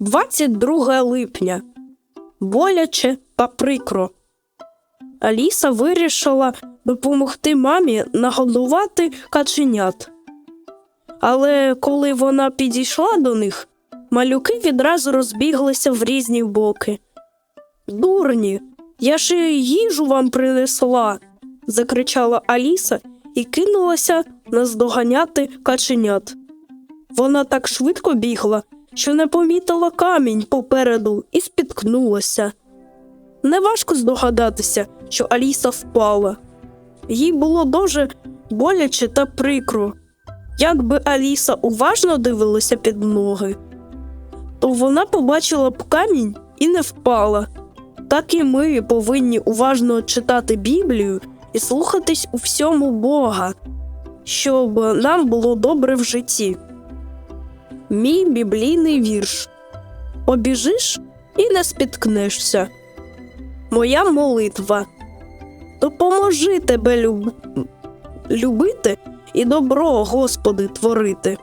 22 липня. Боляче та прикро. Аліса вирішила допомогти мамі нагодувати каченят. Але коли вона підійшла до них, малюки відразу розбіглися в різні боки. Дурні, я ж їжу вам принесла, закричала Аліса і кинулася наздоганяти каченят. Вона так швидко бігла, що не помітила камінь попереду і спіткнулася. Неважко здогадатися, що Аліса впала. Їй було дуже боляче та прикро. Якби Аліса уважно дивилася під ноги, то вона побачила б камінь і не впала. Так і ми повинні уважно читати Біблію і слухатись у всьому Бога, щоб нам було добре в житті. Мій біблійний вірш. Обіжиш і не спіткнешся. Моя молитва. Допоможи тебе люб... любити і добро, Господи, творити.